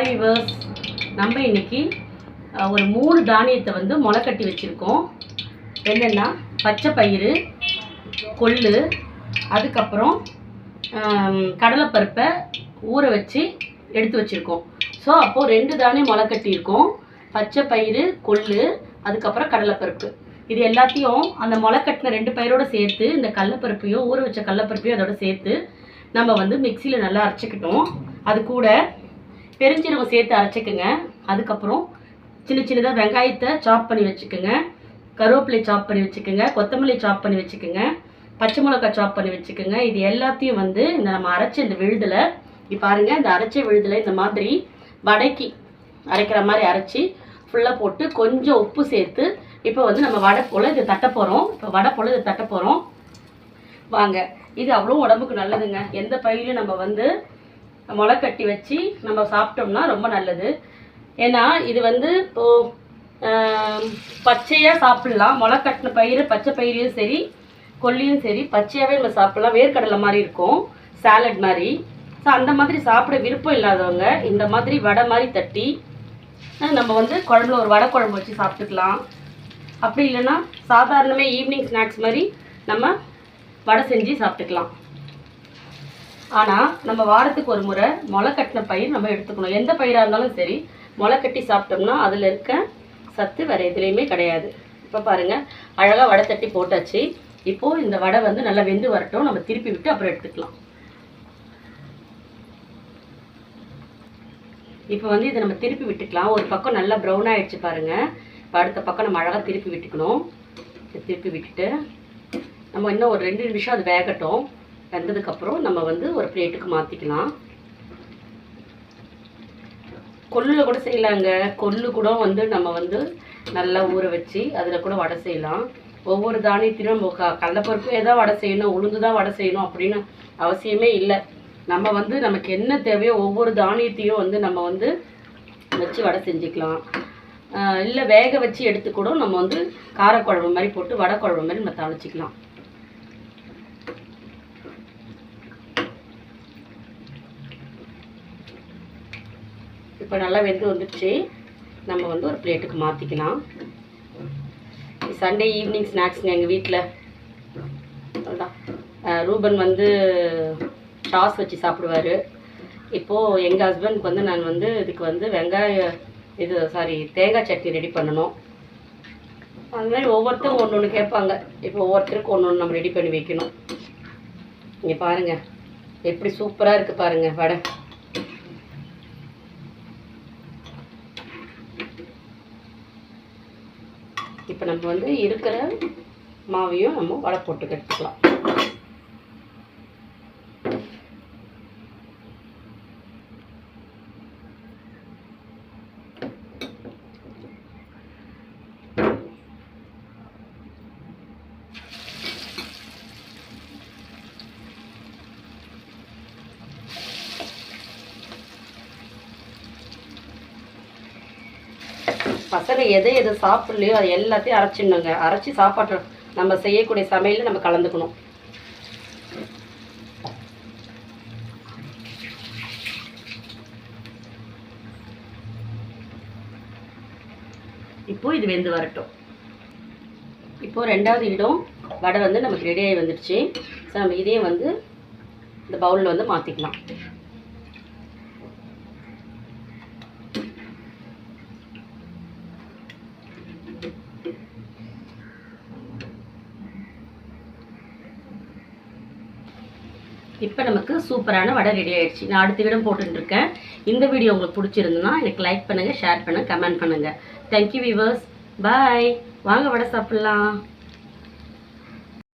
Hi viewers நம்ம இன்னைக்கு ஒரு மூணு தானியத்தை வந்து முளைக்கட்டி கட்டி வச்சுருக்கோம். என்னென்னா பச்சை பயிறு கொள்ளு அதுக்கப்புறம் கடலைப்பருப்பை ஊற வச்சு எடுத்து வச்சுருக்கோம். ஸோ அப்போது ரெண்டு தானியம் முளை கட்டியிருக்கோம் பச்சை பயிறு கொள்ளு அதுக்கப்புறம் கடலைப்பருப்பு. இது எல்லாத்தையும் அந்த முளை கட்டின ரெண்டு பயிரோட சேர்த்து இந்த கடலைப்பருப்பையும் ஊற வச்ச கடலைப்பருப்பையும் அதோட சேர்த்து நம்ம வந்து மிக்சியில் நல்லா அரைச்சிக்கிட்டோம். அது கூட பெருஞ்சீரகம் சேர்த்து அரைச்சிக்கோங்க. அதுக்கப்புறம் சின்ன சின்னதாக வெங்காயத்தை சாப் பண்ணி வச்சுக்கோங்க. கருவேப்பிலை சாப் பண்ணி வச்சுக்கோங்க. கொத்தமல்லி சாப் பண்ணி வச்சுக்கோங்க. பச்சை மிளகாய் சாப் பண்ணி வச்சுக்கோங்க. இது எல்லாத்தையும் வந்து இந்த நம்ம அரைச்ச இந்த விழுதில் இப்போ பாருங்க இந்த அரைச்ச விழுதில் இந்த மாதிரி வடைக்கு அரைக்கிற மாதிரி அரைச்சி ஃபுல்லாக போட்டு கொஞ்சம் உப்பு சேர்த்து இப்போ வந்து நம்ம வடை போல் இதை தட்ட போகிறோம் இப்போ வடை போல் இதை தட்ட போகிறோம் வாங்க இது அவ்வளோ உடம்புக்கு நல்லதுங்க. எந்த பயிலும் நம்ம வந்து முளை கட்டி வச்சு நம்ம சாப்பிட்டோம்னா ரொம்ப நல்லது. ஏன்னா இது வந்து இப்போ பச்சையாக சாப்பிடலாம். முளை கட்டின பயிர் பச்சை பயிரையும் சரி கொல்லியும் சரி பச்சையாகவே நம்ம சாப்பிடலாம். வேர்க்கடலை மாதிரி இருக்கும். சாலட் மாதிரி. ஸோ அந்த மாதிரி சாப்பிட விருப்பம் இல்லாதவங்க இந்த மாதிரி வடை மாதிரி தட்டி நம்ம வந்து குழம்புல ஒரு வடை குழம்பு வச்சு சாப்பிட்டுக்கலாம். அப்படி இல்லைன்னா சாதாரணமே ஈவினிங் ஸ்நாக்ஸ் மாதிரி நம்ம வடை செஞ்சு சாப்பிட்டுக்கலாம். ஆனால் நம்ம வாரத்துக்கு ஒரு முறை முளை கட்டின பயிர் நம்ம எடுத்துக்கணும். எந்த பயிராக இருந்தாலும் சரி முளை கட்டி சாப்பிட்டோம்னா அதில் இருக்க சத்து வேறு எதுலேயுமே கிடையாது. இப்போ பாருங்கள் அழகாக வடை தட்டி போட்டாச்சு. இப்போது இந்த வடை வந்து நல்லா வெந்து வரட்டும். நம்ம திருப்பி விட்டு அப்புறம் எடுத்துக்கலாம். இப்போ வந்து இதை நம்ம திருப்பி விட்டுக்கலாம். ஒரு பக்கம் நல்லா ப்ரௌன் ஆயிடுச்சு பாருங்கள் இப்போ அடுத்த பக்கம் நம்ம அழகாக திருப்பி விட்டுக்கணும். திருப்பி விட்டுட்டு நம்ம இன்னும் ஒரு ரெண்டு நிமிஷம் அது வேகட்டும். வெந்ததுக்கப்புறம் நம்ம வந்து ஒரு பிளேட்டுக்கு மாற்றிக்கலாம் கொல்லில் கூட செய்யலாங்க. கொள்ளு கூட வந்து நம்ம வந்து நல்லா ஊற வச்சு அதில் கூட வடை செய்யலாம். ஒவ்வொரு தானியத்திலும் நம்ம க கடலப்பருப்பே தான் வடை செய்யணும் உளுந்து தான் வடை செய்யணும் அப்படின்னு அவசியமே இல்லை. நம்ம வந்து நமக்கு என்ன தேவையோ ஒவ்வொரு தானியத்தையும் வந்து நம்ம வந்து வச்சு வடை செஞ்சுக்கலாம். இல்லை வேக வச்சு எடுத்து கூட நம்ம வந்து காரக்குழம்பு மாதிரி போட்டு வடை குழம்பு மாதிரி நம்ம தாளிச்சிக்கலாம். இப்போ நல்லா வெந்து வந்துடுச்சு. நம்ம வந்து ஒரு பிளேட்டுக்கு மாற்றிக்கலாம் சண்டே ஈவினிங் ஸ்நாக்ஸுங்க எங்கள் வீட்டில் அதான் ரூபன் வந்து டாஸ் வச்சு சாப்பிடுவார். இப்போது எங்கள் ஹஸ்பண்டுக்கு வந்து நான் வந்து இதுக்கு வந்து வெங்காய இது சாரி தேங்காய் சட்னி ரெடி பண்ணணும். அது மாதிரி ஒவ்வொருத்தரும் ஒன்று ஒன்று கேட்பாங்க. இப்போ ஒவ்வொருத்தருக்கும் ஒன்று ஒன்று நம்ம ரெடி பண்ணி வைக்கணும். இங்கே பாருங்கள் எப்படி சூப்பராக இருக்குது பாருங்கள் வடை. இப்போ நம்ம வந்து இருக்கிற மாவையும் நம்ம வடை போட்டுக்க எடுத்துக்கலாம் பசங்க எதை எதை சாப்பிட்லையோ அது எல்லாத்தையும் அரைச்சிடணுங்க. அரைச்சி சாப்பாட்டு நம்ம செய்யக்கூடிய சமையலில் நம்ம கலந்துக்கணும். இப்போ இது வெந்து வரட்டும். இப்போ ரெண்டாவது இடம் வடை வந்து நமக்கு ரெடியாகி வந்துடுச்சு. ஸோ நம்ம இதையும் வந்து இந்த பவுலில் வந்து மாற்றிக்கலாம் இப்போ நமக்கு சூப்பரான வடை ரெடி ஆயிடுச்சு. நான் அடுத்த இடம் போட்டுருக்கேன் இந்த வீடியோ உங்களுக்கு பிடிச்சிருந்துன்னா எனக்கு லைக் பண்ணுங்கள் ஷேர் பண்ணுங்கள் கமெண்ட் பண்ணுங்கள் தேங்க்யூ விவர்ஸ் பாய் வாங்க வடை சாப்பிட்லாம்.